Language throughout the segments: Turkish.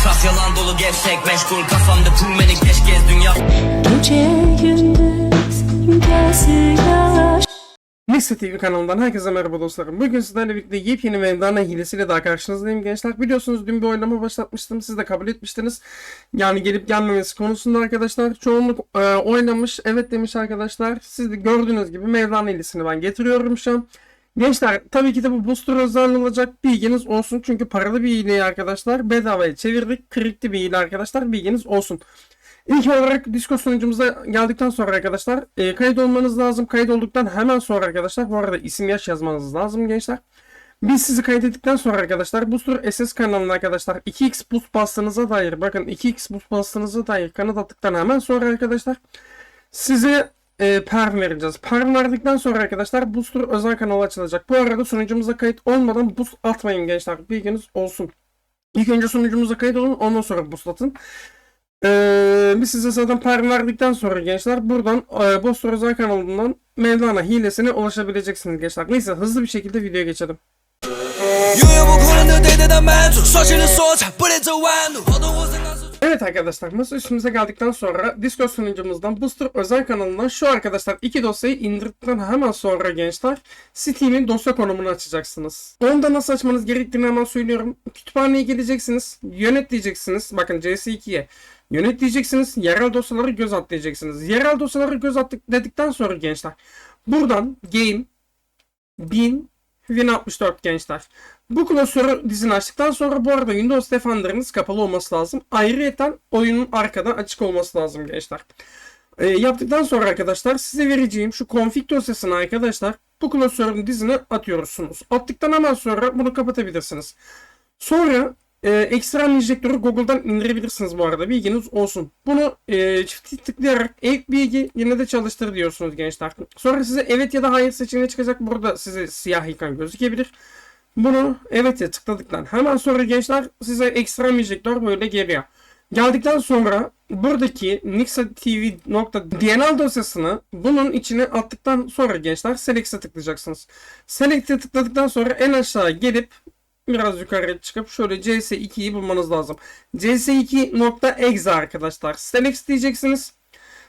Etraf yalan dolu gevşek meşgul Kafamda tüm beni keş gez dünya Gece gündüz Neyse TV kanalından herkese merhaba dostlarım. Bugün sizlerle birlikte yepyeni Mevlana hilesiyle daha karşınızdayım gençler. Biliyorsunuz dün bir oynama başlatmıştım. Siz de kabul etmiştiniz. Yani gelip gelmemesi konusunda arkadaşlar. Çoğunluk e, oynamış. Evet demiş arkadaşlar. Siz de gördüğünüz gibi Mevlana hilesini ben getiriyorum şu an. Gençler tabii ki de bu booster özel olacak bilginiz olsun. Çünkü paralı bir hileyi arkadaşlar bedavaya çevirdik. Kripti bir hile arkadaşlar bilginiz olsun. İlk olarak Discord sunucumuza geldikten sonra arkadaşlar e, kayıt olmanız lazım. Kayıt olduktan hemen sonra arkadaşlar bu arada isim yaş yazmanız lazım gençler. Biz sizi kaydettikten sonra arkadaşlar Booster SS kanalına arkadaşlar 2x boost bastığınıza dair bakın 2x boost bastığınıza dair kanıt attıktan hemen sonra arkadaşlar size e, perm vereceğiz. Perm verdikten sonra arkadaşlar Booster özel kanalı açılacak. Bu arada sunucumuza kayıt olmadan boost atmayın gençler. Bilginiz olsun. İlk önce sunucumuza kayıt olun ondan sonra boost atın. Ee, biz size zaten perm verdikten sonra gençler buradan e, Bostor özel kanalından Mevlana hilesine ulaşabileceksiniz gençler. Neyse hızlı bir şekilde videoya geçelim. 永远不可能的对待的满足，刷新了所产，不连这弯路，跑动我在那时。 Evet arkadaşlar masa üstümüze geldikten sonra Discord sunucumuzdan Booster özel kanalından şu arkadaşlar iki dosyayı indirdikten hemen sonra gençler Steam'in dosya konumunu açacaksınız. Onu da nasıl açmanız gerektiğini hemen söylüyorum. Kütüphaneye geleceksiniz. Yönet diyeceksiniz. Bakın CS2'ye. Yönet diyeceksiniz. Yerel dosyaları göz at diyeceksiniz. Yerel dosyaları göz attık dedikten sonra gençler. Buradan game 1000 Win64 gençler. Bu klasörü dizini açtıktan sonra bu arada Windows Defender'ınız kapalı olması lazım. Ayrıyeten oyunun arkadan açık olması lazım gençler. Ee, yaptıktan sonra arkadaşlar size vereceğim şu config dosyasını arkadaşlar bu klasörün dizine atıyorsunuz. Attıktan hemen sonra bunu kapatabilirsiniz. Sonra e, ekstrem injektörü Google'dan indirebilirsiniz bu arada bilginiz olsun. Bunu e, çift tıklayarak ilk bilgi yine de çalıştır diyorsunuz gençler. Sonra size evet ya da hayır seçeneği çıkacak. Burada size siyah ekran gözükebilir. Bunu evet ya tıkladıktan hemen sonra gençler size ekstrem injektör böyle geliyor. Geldikten sonra buradaki nixatv.dnl dosyasını bunun içine attıktan sonra gençler select'e tıklayacaksınız. Select'e tıkladıktan sonra en aşağı gelip biraz yukarıya çıkıp şöyle cs2'yi bulmanız lazım. cs2.exe arkadaşlar. Select diyeceksiniz.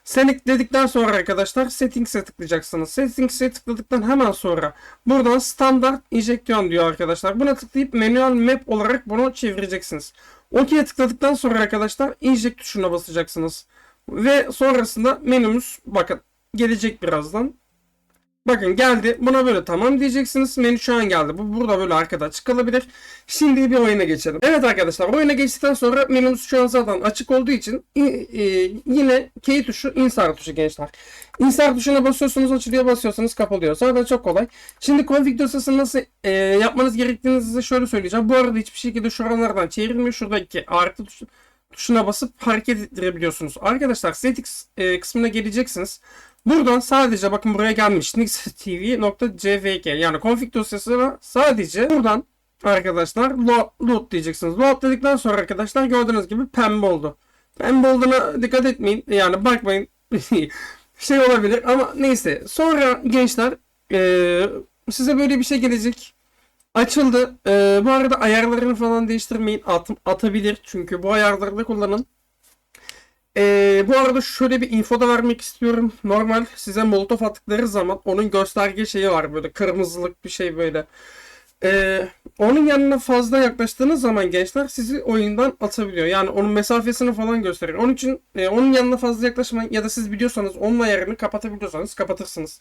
Select dedikten sonra arkadaşlar Settings'e tıklayacaksınız. Settings'e tıkladıktan hemen sonra buradan standart injeksiyon diyor arkadaşlar. Buna tıklayıp manual map olarak bunu çevireceksiniz. OK'ye tıkladıktan sonra arkadaşlar inject tuşuna basacaksınız. Ve sonrasında menümüz bakın gelecek birazdan. Bakın geldi. Buna böyle tamam diyeceksiniz. Menü şu an geldi. Bu burada böyle arkada açık kalabilir. Şimdi bir oyuna geçelim. Evet arkadaşlar oyuna geçtikten sonra menümüz şu an zaten açık olduğu için e, yine key tuşu insert tuşu gençler. Insert tuşuna basıyorsunuz açılıyor basıyorsunuz kapalıyor. Zaten çok kolay. Şimdi config dosyasını nasıl e, yapmanız gerektiğini size şöyle söyleyeceğim. Bu arada hiçbir şekilde şuralardan çevrilmiyor. Şuradaki artı tuşu tuşuna basıp hareket ettirebiliyorsunuz. Arkadaşlar settings e, kısmına geleceksiniz. Buradan sadece bakın buraya gelmiş nixtv.cvk yani config dosyasına sadece buradan arkadaşlar load, diyeceksiniz. Load dedikten sonra arkadaşlar gördüğünüz gibi pembe oldu. Pembe olduğuna dikkat etmeyin. Yani bakmayın şey olabilir ama neyse. Sonra gençler eee, size böyle bir şey gelecek. Açıldı. Eee, bu arada ayarlarını falan değiştirmeyin. At, atabilir. Çünkü bu ayarları da kullanın. Ee, bu arada şöyle bir info da vermek istiyorum. Normal size molotof attıkları zaman onun gösterge şeyi var böyle kırmızılık bir şey böyle. Ee, onun yanına fazla yaklaştığınız zaman gençler sizi oyundan atabiliyor. Yani onun mesafesini falan gösteriyor. Onun için e, onun yanına fazla yaklaşmayın ya da siz biliyorsanız onun ayarını kapatabiliyorsanız kapatırsınız.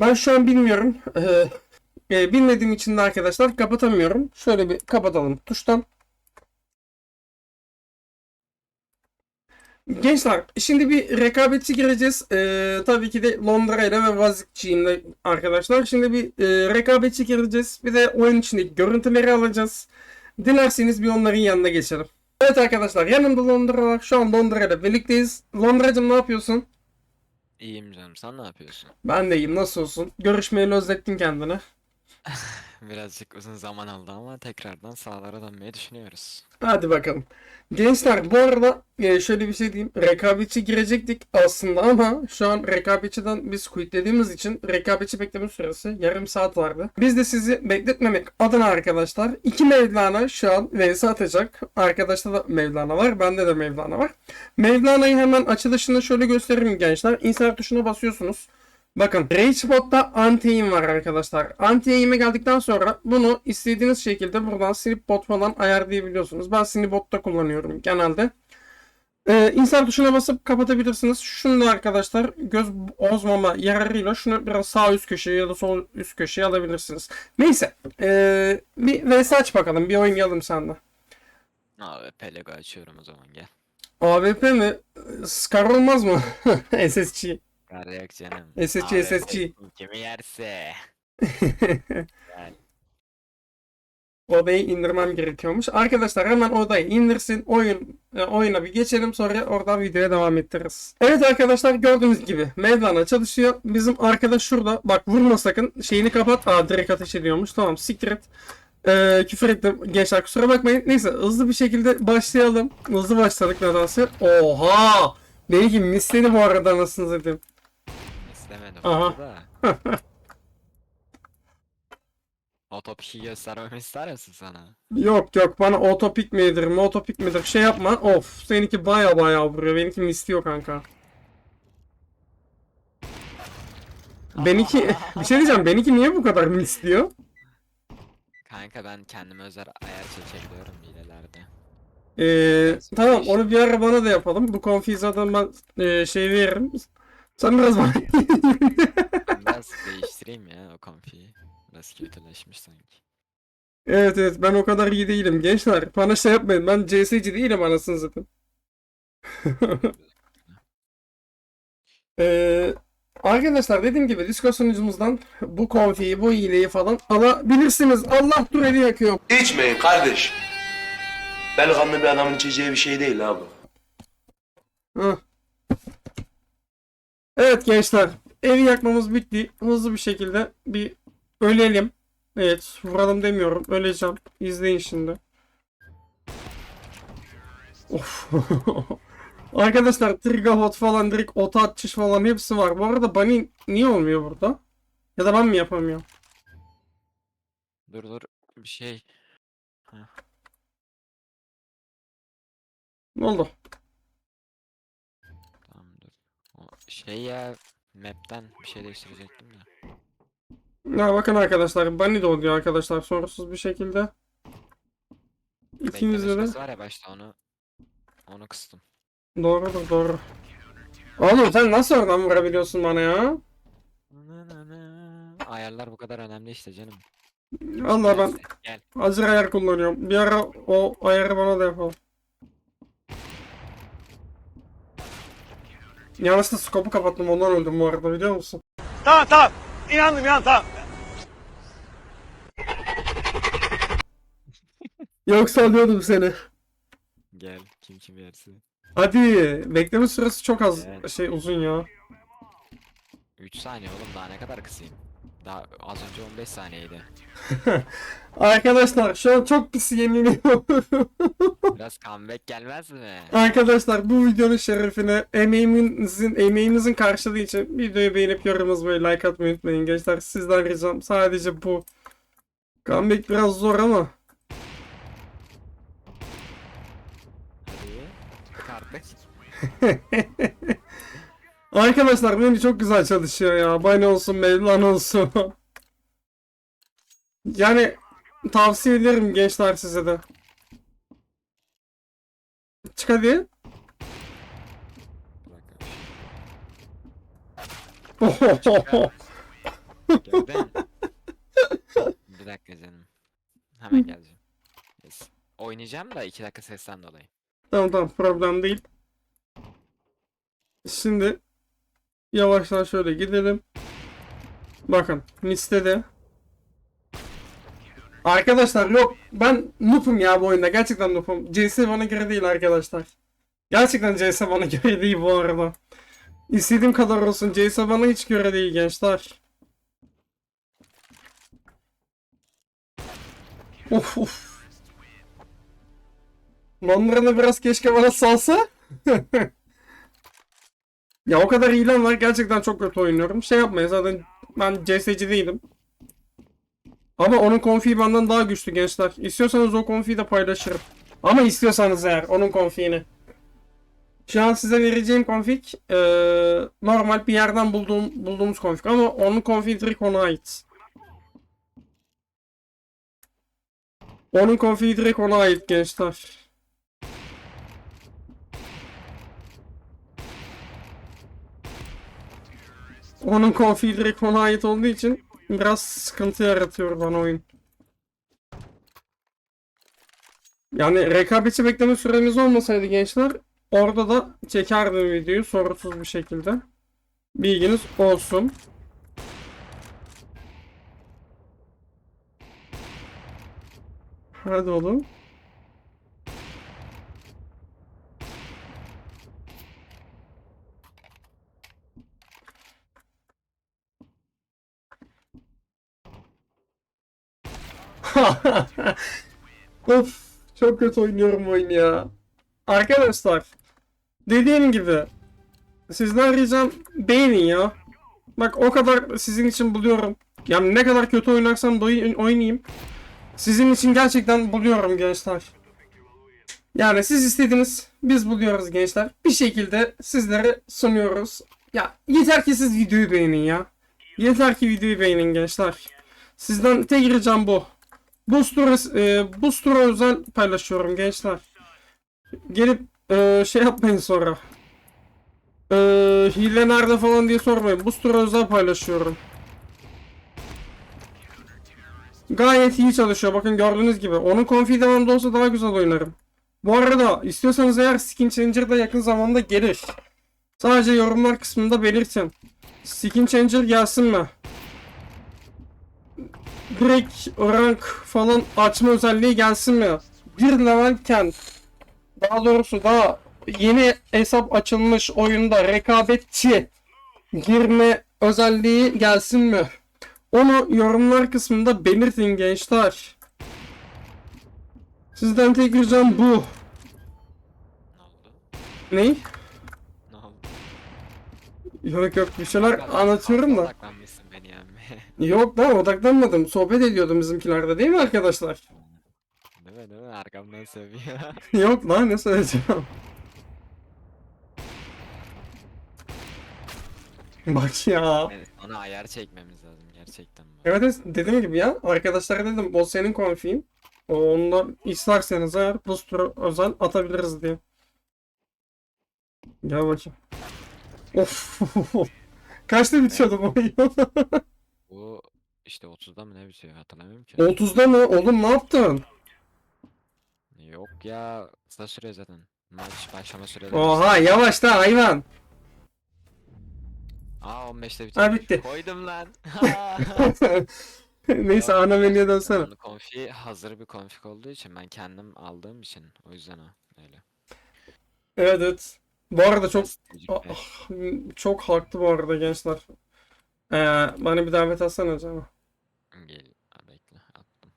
Ben şu an bilmiyorum. Ee, e, bilmediğim için de arkadaşlar kapatamıyorum. Şöyle bir kapatalım tuştan. Gençler şimdi bir rekabetçi gireceğiz. Ee, tabii ki de Londra ile ve Vazikçi'yle arkadaşlar. Şimdi bir e, rekabetçi gireceğiz. Bir de oyun içindeki görüntüleri alacağız. Dilerseniz bir onların yanına geçelim. Evet arkadaşlar yanımda Londra var. Şu an Londra ile birlikteyiz. Londra'cığım ne yapıyorsun? İyiyim canım. Sen ne yapıyorsun? Ben de iyiyim. Nasıl olsun? Görüşmeyeli özlettin kendini. Birazcık uzun zaman oldu ama tekrardan sahalara dönmeyi düşünüyoruz. Hadi bakalım. Gençler bu arada e, şöyle bir şey diyeyim. Rekabetçi girecektik aslında ama şu an rekabetçiden biz dediğimiz için rekabetçi bekleme süresi yarım saat vardı. Biz de sizi bekletmemek adına arkadaşlar iki Mevlana şu an vs atacak. Arkadaşta da Mevlana var. Bende de Mevlana var. Mevlana'yı hemen açılışını şöyle göstereyim gençler. Insert tuşuna basıyorsunuz. Bakın Rage Bot'ta anti-aim var arkadaşlar. Anti-aim'e geldikten sonra bunu istediğiniz şekilde buradan Snip Bot falan ayarlayabiliyorsunuz. Ben Snip Bot'ta kullanıyorum genelde. Ee, insert tuşuna basıp kapatabilirsiniz. Şunu da arkadaşlar göz bozmama yararıyla şunu biraz sağ üst köşeye ya da sol üst köşeye alabilirsiniz. Neyse. ee, bir vs aç bakalım. Bir oynayalım seninle. Abi Pelego açıyorum o zaman gel. AWP mi? Scar olmaz mı? SSG. Kar yok canım. Abi, SSG. Kimi yerse. Odayı indirmem gerekiyormuş. Arkadaşlar hemen odayı indirsin. Oyun e, oyuna bir geçelim sonra oradan videoya devam ettiririz. Evet arkadaşlar gördüğünüz gibi Mevlana çalışıyor. Bizim arkadaş şurada. Bak vurma sakın. Şeyini kapat. Aa direkt ateş ediyormuş. Tamam siktir et. Ee, küfür ettim gençler kusura bakmayın. Neyse hızlı bir şekilde başlayalım. Hızlı başladık nedense. Oha! Benimki misledi bu arada anasını satayım. Aha. Da. O topiki göstermemi ister misin sana? Yok yok bana otopik midir, motopik midir şey yapma. Of seninki baya baya vuruyor. Benimki misliyor kanka. Benimki bir şey diyeceğim. Benimki niye bu kadar misliyor? Kanka ben kendime özel ayar çekebiliyorum hilelerde. Ee, tamam onu bir ara bana da yapalım. Bu konfiyi zaten ben e, şey veririm. Sen biraz bana... Ben değiştireyim ya o konfiyi. Biraz kötüleşmiş sanki. evet evet ben o kadar iyi değilim gençler. Bana şey yapmayın. Ben CS'ci değilim anasını zaten. Ee, arkadaşlar dediğim gibi Discord sunucumuzdan bu konfiyi, bu hileyi falan alabilirsiniz. Allah dur eli yakıyor. İçmeyin kardeş. Delikanlı bir adamın içeceği bir şey değil abi. Hı. Evet gençler, evi yakmamız bitti. Hızlı bir şekilde bir ölelim. Evet, vuralım demiyorum. Öleceğim. İzleyin şimdi. Of. Arkadaşlar Triggerhot falan direkt ota atış falan hepsi var. Bu arada Bunny niye olmuyor burada? Ya da ben mi yapamıyorum? Dur dur bir şey. Ne oldu? Tamam dur. O şey ya map'ten bir şey değiştirecektim de. Ya bakın arkadaşlar Bunny de oluyor arkadaşlar sorunsuz bir şekilde. İkimizde de. Var ya başta onu onu kıstım. Doğrudur doğru. Oğlum sen nasıl oradan vurabiliyorsun bana ya? Ayarlar bu kadar önemli işte canım. Allah ben Gel. hazır ayar kullanıyorum. Bir ara o ayarı bana da yapalım. Yanlışlıkla skopu kapattım ondan öldüm bu arada biliyor musun? Tamam tamam. İnandım ya tamam. Yoksa alıyordum seni. Gel kim kim yerse. Hadi bekleme süresi çok az Evet. şey uzun ya. 3 saniye oğlum daha ne kadar kısayım? Daha az önce 15 saniyeydi. Arkadaşlar şu an çok pis yeniliyorum. Biraz comeback gelmez mi? Arkadaşlar bu videonun şerefine emeğimizin emeğimizin karşılığı için videoyu beğenip yorum yazmayı like atmayı unutmayın gençler. Sizden ricam sadece bu. Comeback biraz zor ama. Hadi. Arkadaşlar benim çok güzel çalışıyor ya. Bana olsun Mevlan olsun. yani tavsiye ederim gençler size de. Çık hadi. Bir dakika canım. Hemen geleceğim. Yes. Oynayacağım da 2 dakika sesten dolayı. tamam tamam problem değil. Şimdi yavaştan şöyle gidelim. Bakın listede. Arkadaşlar yok ben noob'um ya bu oyunda gerçekten noob'um. CS bana göre değil arkadaşlar. Gerçekten CS bana göre değil bu arada. İstediğim kadar olsun CS bana hiç göre değil gençler. Of of. Londra'da biraz keşke bana salsa. ya o kadar ilan var gerçekten çok kötü oynuyorum. Şey yapmayın zaten ben CS'ci değilim. Ama onun konfiyi benden daha güçlü gençler. İstiyorsanız o konfiyi de paylaşırım. Ama istiyorsanız eğer onun konfiyini. Şu an size vereceğim config eee, normal bir yerden bulduğum, bulduğumuz config ama onun config direkt ona ait. Onun config direkt ona ait gençler. Onun config direkt ona ait olduğu için biraz sıkıntı yaratıyor bana oyun. Yani rekabetçi bekleme süremiz olmasaydı gençler orada da çekerdim videoyu sorusuz bir şekilde. Bilginiz olsun. Hadi oğlum. of, çok kötü oynuyorum oyun ya. Arkadaşlar, dediğim gibi sizden ricam beğenin ya. Bak o kadar sizin için buluyorum. Yani ne kadar kötü oynarsam da oy- oynayayım. Sizin için gerçekten buluyorum gençler. Yani siz istediniz, biz buluyoruz gençler. Bir şekilde sizlere sunuyoruz. Ya yeter ki siz videoyu beğenin ya. Yeter ki videoyu beğenin gençler. Sizden tek ricam bu. Booster, e, özel paylaşıyorum gençler. Gelip e, şey yapmayın sonra. E, hile nerede falan diye sormayın. Booster'a özel paylaşıyorum. Gayet iyi çalışıyor. Bakın gördüğünüz gibi. Onun konfi devamında olsa daha güzel oynarım. Bu arada istiyorsanız eğer Skin Changer da yakın zamanda gelir. Sadece yorumlar kısmında belirtin. Skin Changer gelsin mi? Direkt rank falan açma özelliği gelsin mi? Bir levelken daha doğrusu daha yeni hesap açılmış oyunda rekabetçi girme özelliği gelsin mi? Onu yorumlar kısmında belirtin gençler. Sizden tek ricam bu. Ne? Ne? Yok yok bir şeyler anlatıyorum da. Yok lan odaklanmadım. Sohbet ediyordum bizimkilerde değil mi arkadaşlar? değil mi değil mi? Arkamdan seviyor. Yok lan ne söyleyeceğim. Bak ya. Evet, Ona ayar çekmemiz lazım gerçekten. bu. Evet dediğim gibi ya. Arkadaşlara dedim o senin konfin. Ondan isterseniz eğer booster özel atabiliriz diye. Gel bakayım. Of. Kaçta bitiyordu bu oyun? Bu işte 30'da mı ne bitiyor hatırlamıyorum ki. 30'da mı? Oğlum ne yaptın? Yok ya kısa sürüyor zaten. Maç başlama süreleri. Oha yavaş da hayvan. Aa 15'te bitiyor. Ha bitti. Koydum lan. Neyse ana menüye dönsene. Konfi hazır bir konfig olduğu için ben kendim aldığım için o yüzden o öyle. Evet evet. Bu arada çok bir- ah, çok haklı bu arada gençler. Ee, bana bir davet atsana canım. Gel bekle attım.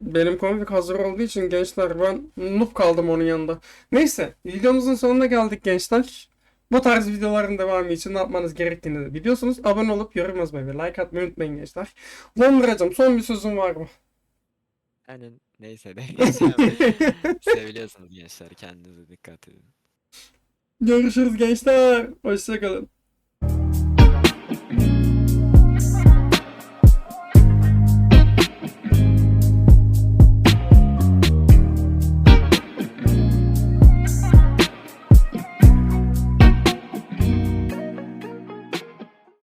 Benim konfig hazır olduğu için gençler ben noob kaldım onun yanında. Neyse videomuzun sonuna geldik gençler. Bu tarz videoların devamı için ne yapmanız gerektiğini de biliyorsunuz. Abone olup yorum yazmayı ve like atmayı unutmayın gençler. Londra'cığım son bir sözün var mı? Yani neyse neyse. Seviliyorsunuz gençler kendinize dikkat edin. Görüşürüz gençler. Hoşçakalın.